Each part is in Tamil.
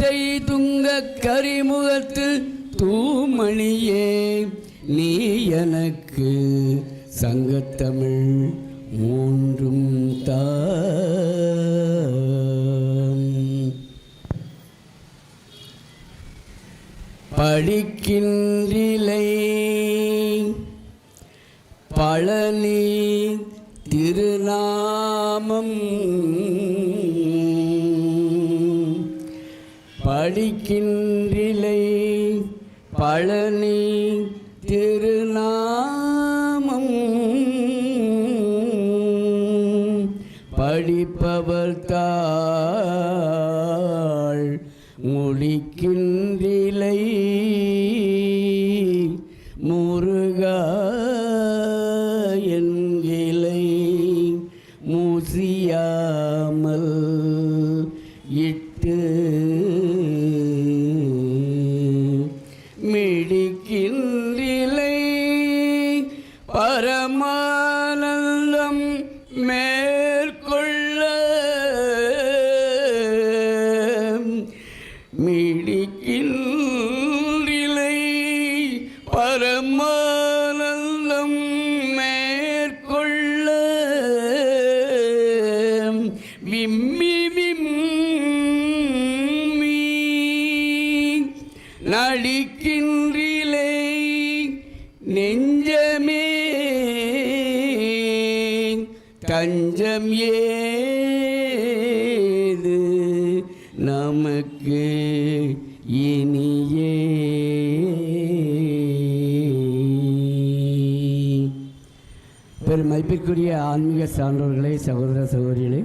செய்துங்க கரிமுகத்து தூமணியே. நீ எனக்கு சங்கத்தமிழ் மூன்றும் தான் படிக்கின்றிலை பழனி திருநாமம் படிக்கின்றிலை பழனி திரு இனியே. பெருமைப்பிற்குரிய ஆன்மீக சான்றோர்களே சகோதர சகோதரிகளே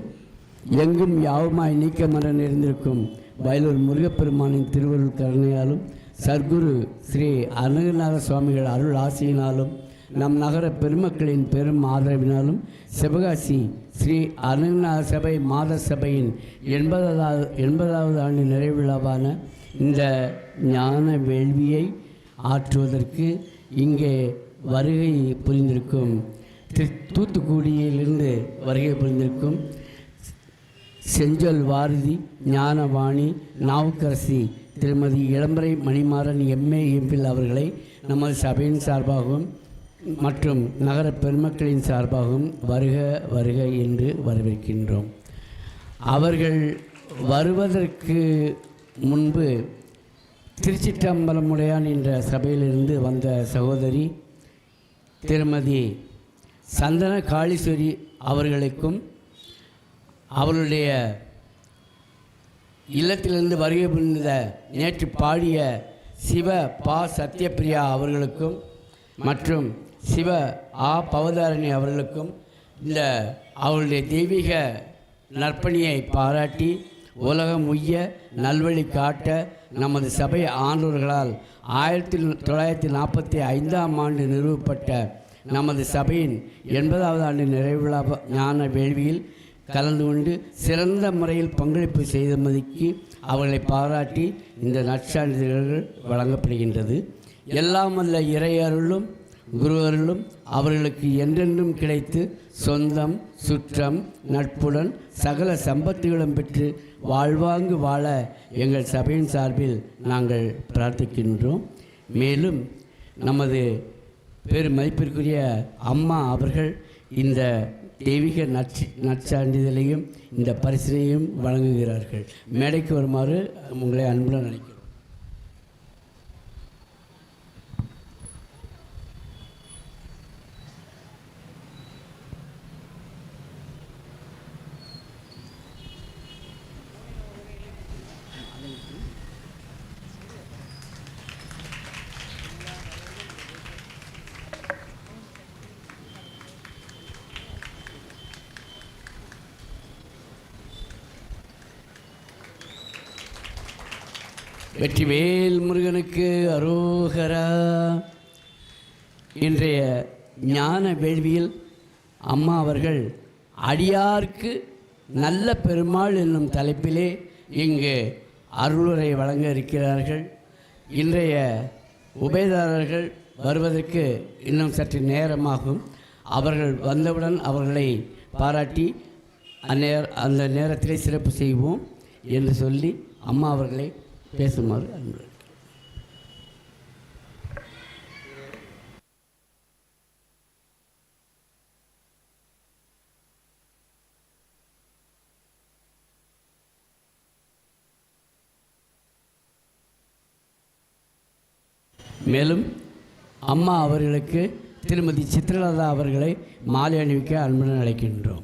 எங்கும் யாவுமாய் நீக்கமர நிறைந்திருக்கும் வயலூர் முருகப்பெருமானின் திருவருள் கருணையாலும் சர்க்குரு ஸ்ரீ அருணகிரிநாத சுவாமிகள் அருள் ஆசையினாலும் நம் நகர பெருமக்களின் பெரும் ஆதரவினாலும் சிவகாசி ஸ்ரீ அருணா சபை மாத சபையின் எண்பதாவது எண்பதாவது ஆண்டு நிறைவிழாவான இந்த ஞான வேள்வியை ஆற்றுவதற்கு இங்கே வருகை புரிந்திருக்கும். திரு தூத்துக்குடியிலிருந்து வருகை புரிந்திருக்கும். செஞ்சொல் வாரதி ஞானவாணி நாவுக்கரசி திருமதி இளம்பரை மணிமாறன் எம்ஏ எம்பில் அவர்களை நமது சபையின் சார்பாகவும் மற்றும் நகர பெருமக்களின் சார்பாகவும் வருக வருக என்று வரவேற்கின்றோம். அவர்கள் வருவதற்கு முன்பு திருச்சிற்றம்பலமுடையான் என்ற சபையிலிருந்து வந்த சகோதரி திருமதி சந்தன காளீஸ்வரி அவர்களுக்கும் அவருடைய இல்லத்திலிருந்து வருகை புரிந்த நேற்று பாடிய சிவ பா சத்யபிரியா அவர்களுக்கும் மற்றும் சிவ ஆ பவதாரணி அவர்களுக்கும் இந்த அவருடைய தெய்வீக நற்பணியை பாராட்டி உலகம் உய்ய நல்வழி காட்ட நமது சபை ஆண்டோர்களால் ஆயிரத்தி தொள்ளாயிரத்தி நாற்பத்தி ஐந்தாம் ஆண்டு நிறுவப்பட்ட நமது சபையின் எண்பதாவது ஆண்டு நிறைவிழா ஞான வேள்வியில் கலந்து கொண்டு சிறந்த முறையில் பங்களிப்பு செய்தமதிக்கு அவர்களை பாராட்டி இந்த நற்சான்றிதழ்கள் வழங்கப்படுகின்றது. எல்லாம் வல்ல இறையருளும் குருவர்களும் அவர்களுக்கு என்றென்றும் கிடைத்து சொந்தம் சுற்றம் நட்புடன் சகல சம்பத்துகளும் பெற்று வாழ்வாங்கு வாழ எங்கள் சபையின் சார்பில் நாங்கள் பிரார்த்திக்கின்றோம். மேலும் நமது பெருமதிப்பிற்குரிய அம்மா அவர்கள் இந்த தெய்வீக நற்சி நற்சான்றிதழையும் இந்த பரிசினையும் வழங்குகிறார்கள். மேடைக்கு வருமாறு உங்களை அன்புடன் நினைக்கிறேன் வெற்றிவேல் முருகனுக்கு அரோகரா. இன்றைய ஞான வேள்வியில் அம்மா அவர்கள் அடியார்க்கு நல்ல பெருமாள் என்னும் தலைப்பிலே இங்கு அருளுரை வழங்க இருக்கிறார்கள். இன்றைய உபயதாரர்கள் வருவதற்கு இன்னும் சற்று நேரமாகும். அவர்கள் வந்தவுடன் அவர்களை பாராட்டி அந்நேர அந்த நேரத்திலே சிறப்பு செய்வோம் என்று சொல்லி அம்மா அவர்களை பேசுமாறு அன்பு மேலும் அம்மா அவர்களுக்கு திருமதி சித்ரலதா அவர்களை மாலை அணிவிக்க அன்புடன் அழைக்கின்றோம்.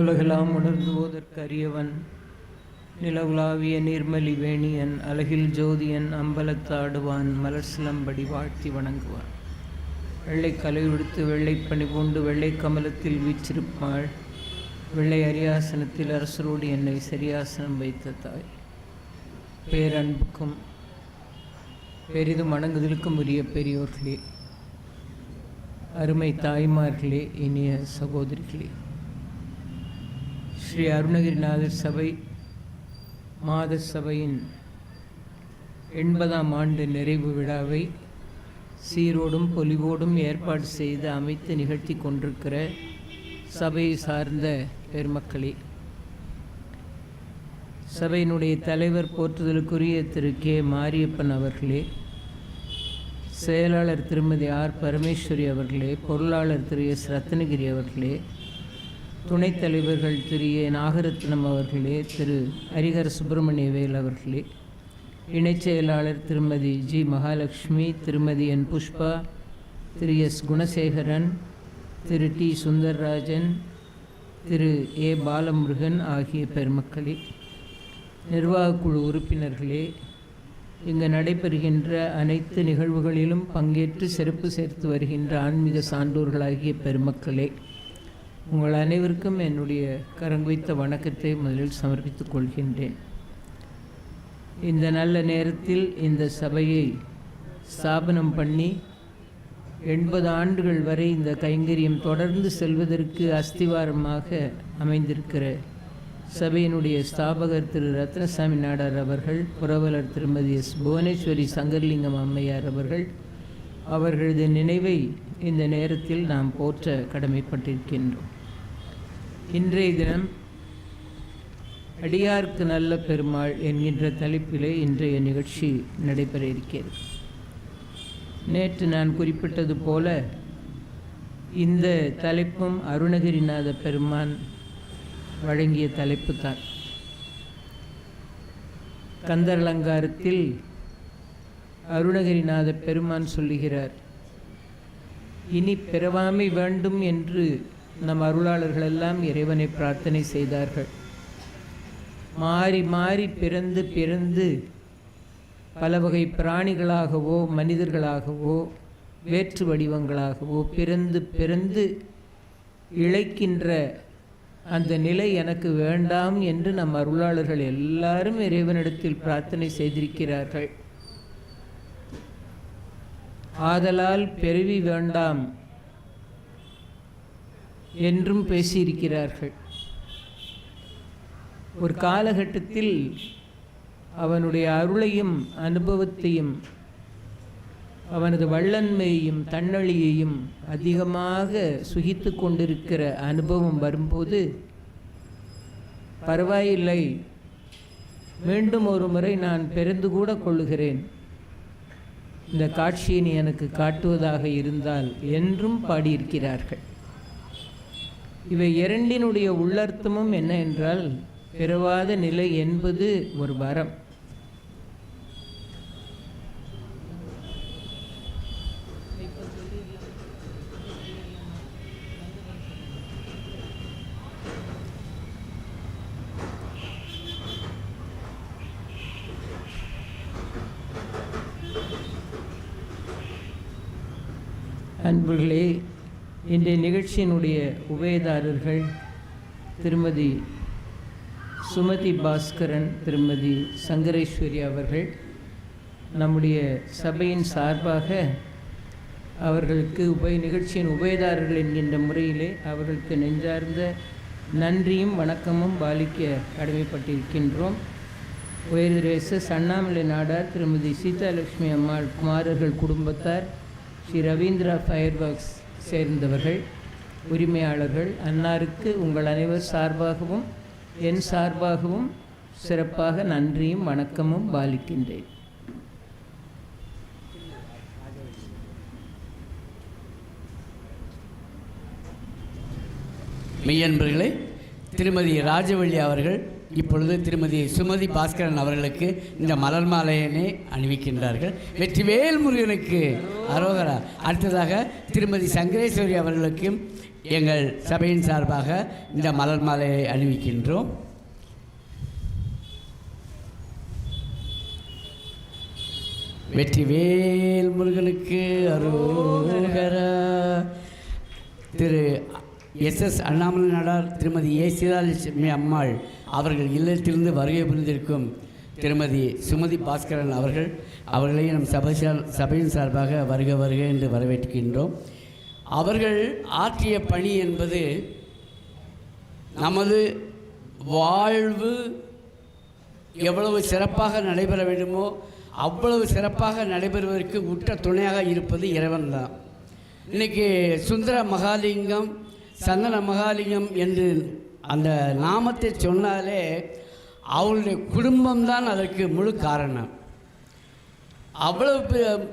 உலகெல்லாம் உணர்ந்துவோதற்கு அரியவன் நிலவுலாவிய நீர்மலி வேணியன் அழகில் ஜோதியன் அம்பலத்தாடுவான் மலர் சிலம்படி வாழ்த்தி வணங்குவான். வெள்ளை கலை உடுத்து வெள்ளை பணி பூண்டு வெள்ளை கமலத்தில் வீச்சிருப்பாள் வெள்ளை அரியாசனத்தில் அரசரோடு என்னை சரியாசனம் வைத்த தாய். பேரன்புக்கும் பெரிதும் வணங்குதலுக்கும் உரிய பெரியோர்களே அருமை தாய்மார்களே இனிய சகோதரிகளே. ஸ்ரீ அருணகிரிநாதர் சபை மாத சபையின் எண்பதாம் ஆண்டு நிறைவு விழாவை சீரோடும் பொலிவோடும் ஏற்பாடு செய்து அமைத்து நிகழ்த்தி கொண்டிருக்கிற சபையை சார்ந்த பெருமக்களே சபையினுடைய தலைவர் போற்றுதலுக்குரிய திரு கே. மாரியப்பன் அவர்களே செயலாளர் திருமதி ஆர். பரமேஸ்வரி அவர்களே பொருளாளர் திரு எஸ். ரத்னகிரி அவர்களே துணைத் தலைவர்கள் திரு ஏ. நாகரத்னம் அவர்களே திரு ஹரிஹர சுப்பிரமணிய வேல் அவர்களே இணைச் செயலாளர் திருமதி ஜி. மகாலட்சுமி திருமதி என். புஷ்பா திரு எஸ். குணசேகரன் திரு டி. சுந்தர்ராஜன் திரு ஏ. பாலமுருகன் ஆகிய பெருமக்களே நிர்வாகக்குழு உறுப்பினர்களே இங்கு நடைபெறுகின்ற அனைத்து நிகழ்வுகளிலும் பங்கேற்று சிறப்பு சேர்த்து வருகின்ற ஆன்மீக சான்றோர்களாகிய பெருமக்களே உங்கள் அனைவருக்கும் என்னுடைய கரங்குவைத்த வணக்கத்தை முதலில் சமர்ப்பித்துக் கொள்கின்றேன். இந்த நல்ல நேரத்தில் இந்த சபையை ஸ்தாபனம் பண்ணி எண்பது ஆண்டுகள் வரை இந்த கைங்கரியம் தொடர்ந்து செல்வதற்கு அஸ்திவாரமாக அமைந்திருக்கிற சபையினுடைய ஸ்தாபகர் திரு ரத்னசாமி நாடார் அவர்கள் புரவலர் திருமதி எஸ். புவனேஸ்வரி சங்கர்லிங்கம் அம்மையார் அவர்கள் அவர்களது நினைவை இந்த நேரத்தில் நாம் போற்ற கடமைப்பட்டிருக்கின்றோம். இன்றைய தினம் அடியார்க்கு நல்ல பெருமாள் என்கின்ற தலைப்பிலே இன்றைய நிகழ்ச்சி நடைபெற இருக்கிறது. நேற்று நான் குறிப்பிட்டது போல இந்த தலைப்பும் அருணகிரிநாத பெருமான் வழங்கிய தலைப்பு தான் கந்தர் அலங்காரத்தில் அருணகிரிநாத பெருமான் சொல்லுகிறார் இனி பிறவாமை வேண்டும் என்று நம் அருளாளர்கள் எல்லாம் இறைவனை பிரார்த்தனை செய்தார்கள். மாறி மாறி பிறந்து பிறந்து பல வகை பிராணிகளாகவோ மனிதர்களாகவோ வேற்று வடிவங்களாகவோ பிறந்து பிறந்து இழைக்கின்ற அந்த நிலை எனக்கு வேண்டாம் என்று நம் அருளாளர்கள் எல்லாரும் இறைவனிடத்தில் பிரார்த்தனை செய்திருக்கிறார்கள். ஆதலால் பெருவி வேண்டாம். என்றும் பேசியிருக்கிறார்கள். ஒரு காலகட்டத்தில் அவனுடைய அருளையும் அனுபவத்தையும் அவனது வள்ளன்மையையும் தன்னழியையும் அதிகமாக சுகித்து கொண்டிருக்கிற அனுபவம் வரும்போது பரவாயில்லை மீண்டும் ஒரு முறை நான் பிறந்து கூட கொள்ளுகிறேன். இந்த காட்சியை நீ எனக்கு காட்டுவதாக இருந்தால் என்றும் பாடியிருக்கிறார்கள். இவை இரண்டினுடைய உள்ளர்த்தமும் என்ன என்றால் பிறவாத நிலை என்பது ஒரு வரம். அன்புகளே இன்றைய நிகழ்ச்சியினுடைய உபயதாரர்கள் திருமதி சுமதி பாஸ்கரன் திருமதி சங்கரேஸ்வரி அவர்கள் நம்முடைய சபையின் சார்பாக அவர்களுக்கு உபய நிகழ்ச்சியின் உபயதாரர்கள் என்கின்ற முறையிலே அவர்களுக்கு நெஞ்சார்ந்த நன்றியும் வணக்கமும் பாலிக்க கடமைப்பட்டிருக்கின்றோம். உயர்திரேச அண்ணாமலை நாடார் திருமதி சீதாலட்சுமி அம்மாள் குமாரர்கள் குடும்பத்தார் ஸ்ரீ ரவீந்திரா ஃபயர் ஒர்க்ஸ் சேர்ந்தவர்கள் உரிமையாளர்கள் அன்னாருக்கு உங்கள் அனைவர் சார்பாகவும் என் சார்பாகவும் சிறப்பாக நன்றியும் வணக்கமும் பாலிக்கின்றேன். மெய்யன்பர்களே திருமதி ராஜவள்ளி அவர்கள் இப்பொழுது திருமதி சுமதி பாஸ்கரன் அவர்களுக்கு இந்த மலர் மாலையினை அணிவிக்கின்றார்கள். வெற்றிவேல் முருகனுக்கு அரோகரா. அடுத்ததாக திருமதி சங்கரேஸ்வரி அவர்களுக்கும் எங்கள் சபையின் சார்பாக இந்த மலர் மாலையை அணிவிக்கின்றோம். வெற்றிவேல் முருகனுக்கு அரோகரா. திரு எஸ் எஸ் அண்ணாமலை நாடார் திருமதி ஏ. சீதாலட்சுமி அம்மாள் அவர்கள் இல்லத்திலிருந்து வருகை புரிந்திருக்கும் திருமதி சுமதி பாஸ்கரன் அவர்கள் அவர்களையும் நம் சபை சார் சபையின் சார்பாக வருக வருக என்று வரவேற்கின்றோம். அவர்கள் ஆற்றிய பணி என்பது நமது வாழ்வு எவ்வளவு சிறப்பாக நடைபெற வேண்டுமோ அவ்வளவு சிறப்பாக நடைபெறுவதற்கு உற்ற துணையாக இருப்பது இறைவன் தான். இன்னைக்கு சுந்தர மகாலிங்கம் சந்தன மகாலிங்கம் என்று அந்த நாமத்தை சொன்னாலே அவளுடைய குடும்பம்தான் அதற்கு முழு காரணம். அவ்வளவு பெ-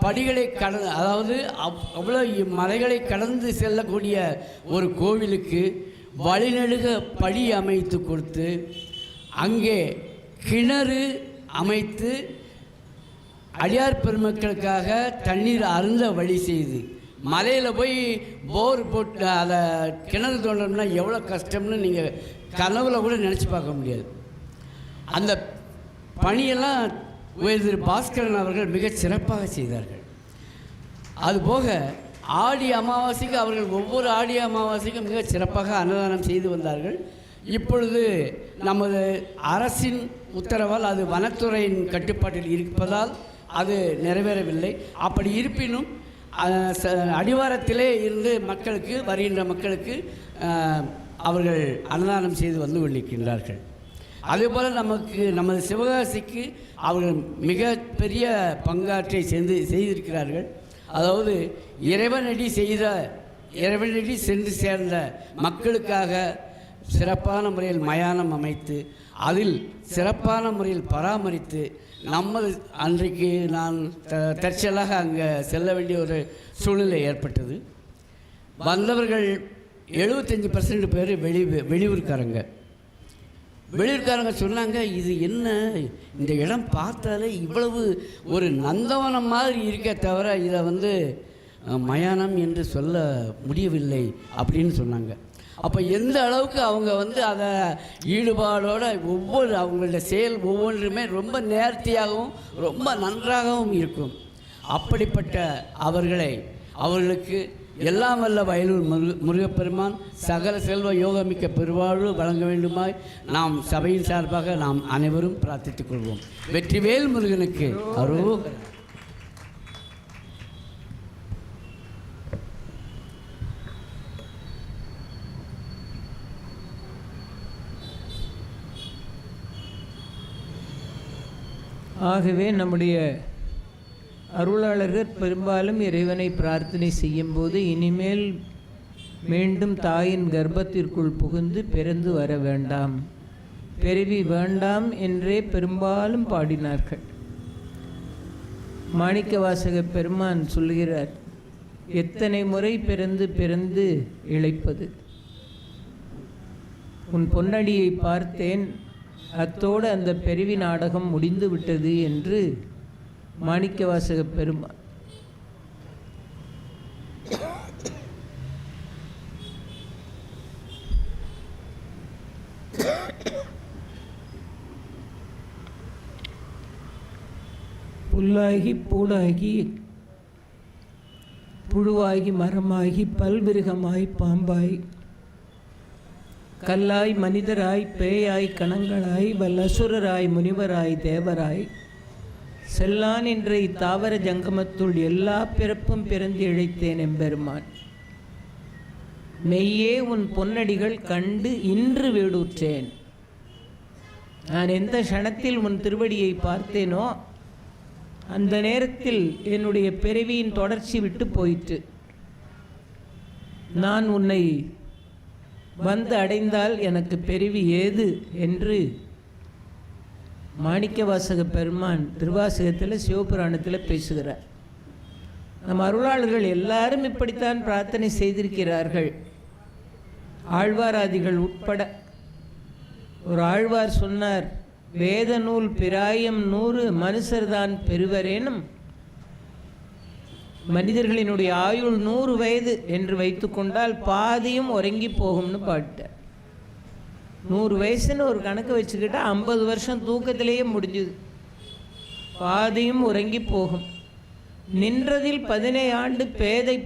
படிகளை கடந்து அதாவது அவ்- அவ்வளோ மலைகளை கடந்து செல்லக்கூடிய ஒரு கோவிலுக்கு வழிநெடுக படி அமைத்து கொடுத்து அங்கே கிணறு அமைத்து அடியார் பெருமக்களுக்காக தண்ணீர் அருந்த வழி செய்து மலையில் போய் போர் போட்டு அதை கிணறு தோண்டணும்னா எவ்வளோ கஷ்டம்னு நீங்கள் கனவுல கூட நினச்சி பார்க்க முடியாது. அந்த பணியெல்லாம் திரு பாஸ்கரன் அவர்கள் மிகச் சிறப்பாக செய்தார்கள். அதுபோக ஆடி அமாவாசைக்கு அவர்கள் ஒவ்வொரு ஆடி அமாவாசைக்கும் மிக சிறப்பாக அன்னதானம் செய்து வந்தார்கள். இப்பொழுது நமது அரசின் உத்தரவால் அது வனத்துறையின் கட்டுப்பாட்டில் இருப்பதால் அது நிறைவேறவில்லை. அப்படி இருப்பினும் அடிவாரத்திலே இருந்து மக்களுக்கு வருகின்ற மக்களுக்கு அவர்கள் அன்னதானம் செய்து வந்து கொண்டிருக்கின்றார்கள். அதேபோல் நமக்கு நமது சிவகாசிக்கு அவர்கள் மிக பெரிய பங்காற்றை சென்று செய்திருக்கிறார்கள். அதாவது இறைவனடி செய்த இறைவனடி சென்று சேர்ந்த மக்களுக்காக சிறப்பான முறையில் மயானம் அமைத்து அதில் சிறப்பான முறையில் பராமரித்து நம்ம அன்றைக்கு நான் த தற்செயலாக அங்கே செல்ல வேண்டிய ஒரு சூழ்நிலை ஏற்பட்டது. வந்தவர்கள் எழுபத்தஞ்சி பர்சன்ட் பேர் வெளி வெளியூர்காரங்க. வெளியூர்காரங்க சொன்னாங்க இது என்ன? இந்த இடம் பார்த்தாலே இவ்வளவு ஒரு நந்தவனம் மாதிரி இருக்கே தவிர இதை வந்து மயானம் என்று சொல்ல முடியவில்லை அப்படின்னு சொன்னாங்க. அப்போ எந்த அளவுக்கு அவங்க வந்து அதை ஈடுபாடோட ஒவ்வொரு அவங்களுடைய செயல் ஒவ்வொன்றுமே ரொம்ப நேர்த்தியாகவும் ரொம்ப நன்றாகவும் இருக்கும். அப்படிப்பட்ட அவர்களை அவர்களுக்கு எல்லாம் வல்ல வயலூர் முருக முருகப்பெருமான் சகல செல்வ யோகமிக்க பெருவாழ்வு வழங்க வேண்டுமாய் நாம் சபையின் சார்பாக நாம் அனைவரும் பிரார்த்தித்துக் கொள்வோம். வெற்றிவேல் முருகனுக்கு அரோகரா. ஆகவே நம்முடைய அருளாளர்கள் பெரும்பாலும் இறைவனை பிரார்த்தனை செய்யும்போது இனிமேல் மீண்டும் தாயின் கர்ப்பத்திற்குள் புகுந்து பிறந்து வர வேண்டாம். பிறவி வேண்டாம் என்றே பெரும்பாலும் பாடினார்கள். மாணிக்கவாசக பெருமான் சொல்கிறார் எத்தனை முறை பிறந்து பிறந்து இழைப்பது? உன் பொன்னடியை பார்த்தேன் அத்தோடு அந்த பெருவி நாடகம் முடிந்து விட்டது என்று மாணிக்கவாசக பெருமா புல்லாகி பூடாகி புழுவாகி மரமாகி பல்விருகமாய் பாம்பாய் கல்லாய் மனிதராய் பேயாய் கணங்களாய் வல்லசுரராய் முனிவராய் தேவராய். செல்லான் என்ற இத்தாவர ஜங்கமத்துள் எல்லா பிறப்பும் பிறந்து இழைத்தேன் எம்பெருமான். மெய்யே உன் பொன்னடிகள் கண்டு இன்று வீடுற்றேன். நான் எந்த க்ஷணத்தில் உன் திருவடியை பார்த்தேனோ அந்த நேரத்தில் என்னுடைய பிறவியின் தொடர்ச்சி விட்டு போயிற்று. நான் உன்னை வந்து அடைந்தால் எனக்கு பெருவி ஏது என்று மாணிக்கவாசக பெருமான் திருவாசகத்தில் சிவபுராணத்தில் பேசுகிறார். நம் அருளாளர்கள் எல்லாரும் இப்படித்தான் பிரார்த்தனை செய்திருக்கிறார்கள். ஆழ்வாராதிகள் உட்பட ஒரு ஆழ்வார் சொன்னார் வேத நூல் பிராயம் நூறு மனுஷர்தான் பெறுவரேனும் மனிதர்களினுடைய ஆயுள் நூறு வயது என்று வைத்துக்கொண்டால் பாதியும் உறங்கி போகும்னு பாட்டேன் நூறு வயசுன்னு ஒரு கணக்கு வச்சுக்கிட்டா ஐம்பது வருஷம் தூக்கத்திலேயே முடிஞ்சுது. பாதியும் உறங்கி போகும். நின்றதில் பதினேழு ஆண்டு பேதை